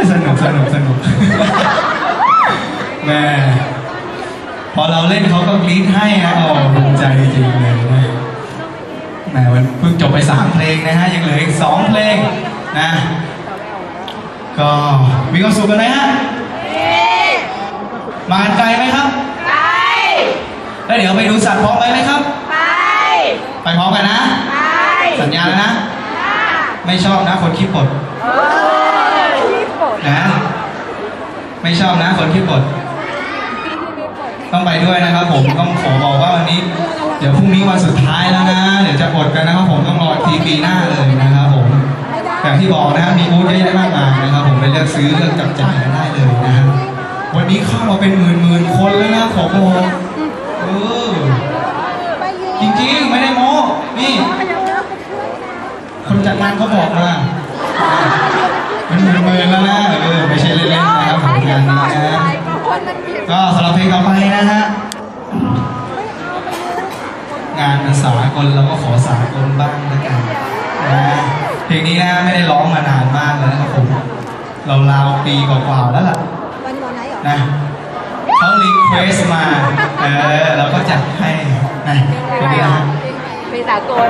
ยสนุกสนุกสนุกแม่พอเราเล่นเขาก็กรี๊ดให้นะโอ้ภูมิใจจริงๆเลยนะแหมวันเพิ่งจบไปสามเพลงนะฮะ ยังเหลืออีกสองเพลงนะ ก็มีความสุขกันไหมฮะมากันไกลไหมครับไปแล้วเดี๋ยวไปดูสัตว์พร้อมไปไหมครับไปไปพร้อมกันนะไปสัญญาแล้วนะ ไม่ชอบนะคนขี้ปดเออที่ฝ นะ ไม่ชอบนะคนขี้ปดต้องไปด้วยนะครับ ผมต้องขอบอกว่าวันนี้เดี๋ยวพรุ่งนี้วันสุดท้ายแล้วนะ เดี๋ยวจะอดกันนะครับ ผมต้องรอทีปีหน้าเลยนะครับ ผมอย่างที่บอกนะครับมีบูธเยอะแยะมากมายนะครับ ผมไปเลือกซื้อเลือกจับจ่ายกันได้เลยนะวันนี้เข้ามาเป็นหมื่นหมื่นๆคนแล้วนะขอบอกเออจริงๆไม่ได้โม้นี่ คนจัดงานเขาบอกมา คนมันผิดก็สำหรับเพลงต่อไปนะฮะ งานมันสากลเราก็ขอสากลบ้างแล้วกันนะเพลงนี้นะไม่ได้ร้องมานานมากแล้วนะครับผม เราราวๆปีกว่าๆแล้วล่ะวันก่อนไหนเหรอนะเขารีเควสมา เออเราก็จัดให้นะเพลงนี้นะฮะเป็นสากล